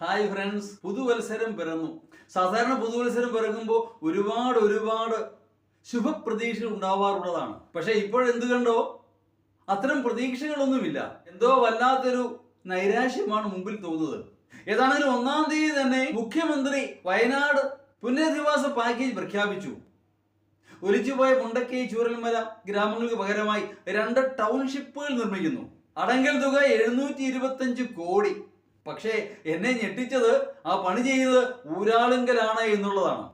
Hi friends പുതുവത്സരം പിറന്നു. സാധാരണ പുതുവത്സരം പിറക്കുമ്പോൾ ഒരുപാട് ഒരുപാട് ശുഭപ്രതീക്ഷകൾ ഉണ്ടാവാറുള്ളതാണ്. പക്ഷേ ഇപ്പോഴെന്ത് കണ്ടോ? അത്തരം പ്രതീക്ഷകളൊന്നുമില്ല. എന്തോ വല്ലാത്തൊരു നൈരാശ്യമാണ് മുമ്പിൽ തോന്നുന്നത്. ഏതാണെങ്കിലും ഒന്നാം തീയതി തന്നെ മുഖ്യമന്ത്രി വയനാട് പുനരധിവാസ പാക്കേജ് പ്രഖ്യാപിച്ചു. ഒലിച്ചുപോയ മുണ്ടക്കൈ ചൂരൽമല ഗ്രാമങ്ങൾക്ക് പകരമായി രണ്ട് ടൗൺഷിപ്പുകൾ നിർമ്മിക്കുന്നു. അടങ്കൽ തുക എഴുന്നൂറ്റി കോടി. പക്ഷേ എന്നെ ഞെട്ടിച്ചത് ആ പണി ചെയ്തത് ഊരാളുങ്കലാണ് എന്നുള്ളതാണ്.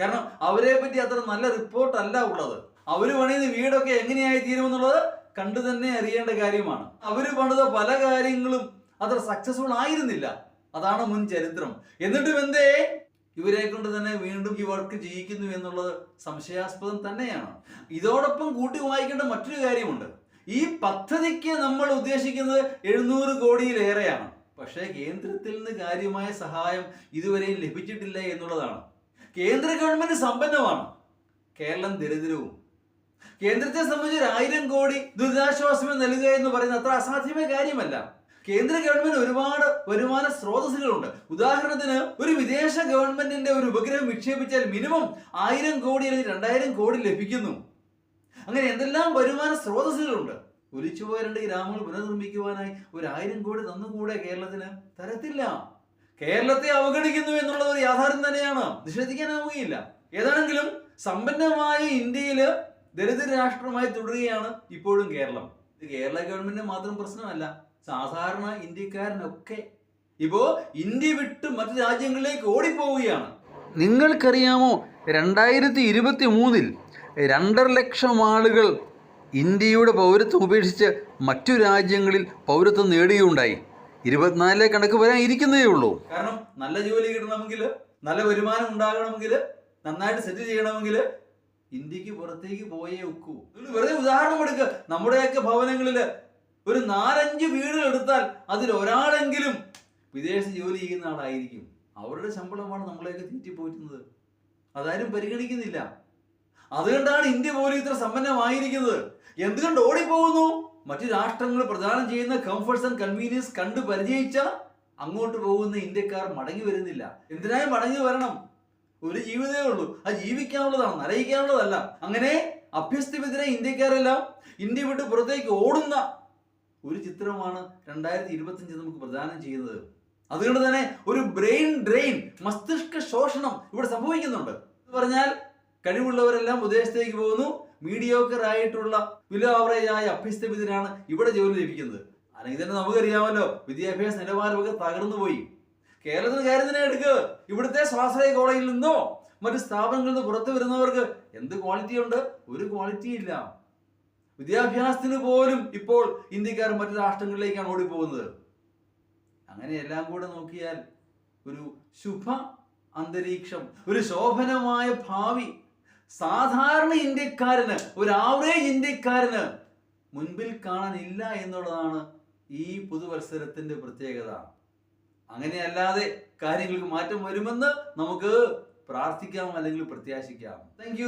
കാരണം അവരെ പറ്റി അത്ര നല്ല റിപ്പോർട്ടല്ല ഉള്ളത്. അവർ പണിയുന്ന വീടൊക്കെ എങ്ങനെയായി തീരുമെന്നുള്ളത് കണ്ടു തന്നെ അറിയേണ്ട കാര്യമാണ്. അവർ പണിത പല കാര്യങ്ങളും അത്ര സക്സസ്ഫുൾ ആയിരുന്നില്ല. അതാണ് മുൻ ചരിത്രം. എന്നിട്ടും എന്തേ? ഇവരെ കൊണ്ട് തന്നെ വീണ്ടും ഈ വർക്ക് ചെയ്യിക്കുന്നു എന്നുള്ളത് സംശയാസ്പദം തന്നെയാണ്. ഇതോടൊപ്പം കൂട്ടി വായിക്കേണ്ട മറ്റൊരു കാര്യമുണ്ട്. ഈ പദ്ധതിക്ക് നമ്മൾ ഉദ്ദേശിക്കുന്നത് എഴുന്നൂറ് കോടിയിലേറെയാണ്. പക്ഷേ കേന്ദ്രത്തിൽ നിന്ന് കാര്യമായ സഹായം ഇതുവരെയും ലഭിച്ചിട്ടില്ല എന്നുള്ളതാണ്. കേന്ദ്ര ഗവൺമെന്റ് സമ്പന്നമാണ്. കേരളം ദരിദ്രവും. കേന്ദ്രത്തെ സംബന്ധിച്ച് ഒരു ആയിരം കോടി ദുരിതാശ്വാസം നൽകുക എന്ന് പറയുന്നത് അത്ര അസാധ്യമായ കാര്യമല്ല. കേന്ദ്ര ഗവൺമെന്റ് ഒരുപാട് വരുമാന സ്രോതസ്സുകളുണ്ട്. ഉദാഹരണത്തിന് ഒരു വിദേശ ഗവൺമെന്റിന്റെ ഒരു ഉപഗ്രഹം വിക്ഷേപിച്ചാൽ മിനിമം ആയിരം കോടി അല്ലെങ്കിൽ രണ്ടായിരം കോടി ലഭിക്കുന്നു. അങ്ങനെ എന്തെല്ലാം വരുമാന സ്രോതസ്സുകളുണ്ട്? ഒലിച്ചുപോയ രണ്ട് ഗ്രാമങ്ങൾ പുനർനിർമ്മിക്കുവാനായി ഒരു ആയിരം കോടി തന്നുകൂടെ കേരളത്തിന്? തരത്തില്ല. കേരളത്തെ അവഗണിക്കുന്നു എന്നുള്ളത് ഒരു യാഥാർത്ഥ്യം തന്നെയാണ്. നിഷേധിക്കാനാവുകയില്ല. ഏതാണെങ്കിലും സമ്പന്നമായ ഇന്ത്യയിൽ ദരിദ്ര രാഷ്ട്രമായി തുടരുകയാണ് ഇപ്പോഴും കേരളം. ഇത് കേരള ഗവൺമെന്റിന് മാത്രം പ്രശ്നമല്ല സാധാരണ ഇന്ത്യക്കാരനൊക്കെ. ഇപ്പോ ഇന്ത്യ വിട്ട് മറ്റു രാജ്യങ്ങളിലേക്ക് ഓടിപ്പോവുകയാണ്. നിങ്ങൾക്കറിയാമോ രണ്ടായിരത്തി ഇരുപത്തി മൂന്നിൽ രണ്ടര ലക്ഷം ആളുകൾ ഇന്ത്യയുടെ പൗരത്വം ഉപേക്ഷിച്ച് മറ്റു രാജ്യങ്ങളിൽ പൗരത്വം നേടുകയുണ്ടായി. ഇരുപത്തിനാലിലെ കണക്ക് വരാൻ ഇരിക്കുന്നതേ ഉള്ളൂ. കാരണം നല്ല ജോലി കിട്ടണമെങ്കിൽ നല്ല വരുമാനം ഉണ്ടാകണമെങ്കിൽ നന്നായിട്ട് സെറ്റ് ചെയ്യണമെങ്കിൽ ഇന്ത്യയ്ക്ക് പുറത്തേക്ക് പോയേ ഒക്കൂ. വെറുതെ ഉദാഹരണം എടുക്കുക നമ്മുടെയൊക്കെ ഭവനങ്ങളിൽ ഒരു നാലഞ്ച് വീടുകൾ എടുത്താൽ അതിൽ ഒരാളെങ്കിലും വിദേശ ജോലി ചെയ്യുന്ന ആളായിരിക്കും. അവരുടെ ശമ്പളമാണ് നമ്മളെയൊക്കെ തീറ്റിപ്പോറ്റുന്നത്. അതാരും പരിഗണിക്കുന്നില്ല. അതുകൊണ്ടാണ് ഇന്ത്യ പോലും ഇത്ര സമ്പന്നമായിരിക്കുന്നത്. എന്തുകൊണ്ട് ഓടിപ്പോകുന്നു? മറ്റു രാഷ്ട്രങ്ങൾ പ്രദാനം ചെയ്യുന്ന കംഫർട്ട്സ് ആൻഡ് കൺവീനിയൻസ് കണ്ടു പരിചയിച്ച അങ്ങോട്ട് പോകുന്ന ഇന്ത്യക്കാർ മടങ്ങി വരുന്നില്ല. എന്തിനായി മടങ്ങി വരണം? ഒരു ജീവിതമേ ഉള്ളൂ. അത് ജീവിക്കാനുള്ളതാണ് നരയിക്കാനുള്ളതല്ല അങ്ങനെ അഭ്യസ്തവിദ്യരെ ഇന്ത്യക്കാരെല്ലാം ഇന്ത്യ വിട്ട് പുറത്തേക്ക് ഓടുന്ന ഒരു ചിത്രമാണ് രണ്ടായിരത്തി ഇരുപത്തിയഞ്ച് നമുക്ക് പ്രദാനം ചെയ്യുന്നത്. അതുകൊണ്ട് തന്നെ ഒരു ബ്രെയിൻ ഡ്രെയിൻ മസ്തിഷ്ക ശോഷണം ഇവിടെ സംഭവിക്കുന്നുണ്ട്. എന്ന് പറഞ്ഞാൽ കഴിവുള്ളവരെല്ലാം വിദേശത്തേക്ക് പോകുന്നു. മീഡിയോക്കർ ആയിട്ടുള്ള ബിലോ ആവറേജ് ആയ അഭ്യസ്തവിദ്യരാണ് ഇവിടെ ജോലി ലഭിക്കുന്നത്. അല്ലെങ്കിൽ തന്നെ നമുക്കറിയാമല്ലോ വിദ്യാഭ്യാസ നിലവാരമൊക്കെ തകർന്നു പോയി. കേരളത്തിൽ കാര്യം തന്നെ എടുക്കുക ഇവിടുത്തെ സ്വാശ്രയ കോളേജിൽ നിന്നോ മറ്റു സ്ഥാപനങ്ങളിൽ നിന്ന് പുറത്തു വരുന്നവർക്ക് എന്ത് ക്വാളിറ്റി ഉണ്ട്? ഒരു ക്വാളിറ്റി ഇല്ല. വിദ്യാഭ്യാസത്തിന് പോലും ഇപ്പോൾ ഇന്ത്യക്കാർ മറ്റു രാഷ്ട്രങ്ങളിലേക്കാണ് ഓടിപ്പോകുന്നത്. അങ്ങനെ എല്ലാം കൂടെ നോക്കിയാൽ ഒരു ശുഭ അന്തരീക്ഷം ഒരു ശോഭനമായ ഭാവി സാധാരണ ഇന്ത്യക്കാരന് ഒരു ആവറേജ് ഇന്ത്യക്കാരന് മുൻപിൽ കാണാനില്ല എന്നുള്ളതാണ് ഈ പുതുവത്സരത്തിന്റെ പ്രത്യേകത. അങ്ങനെയല്ലാതെ കാര്യങ്ങൾക്ക് മാറ്റം വരുമെന്ന് നമുക്ക് പ്രാർത്ഥിക്കാം അല്ലെങ്കിൽ പ്രത്യാശിക്കാം. താങ്ക്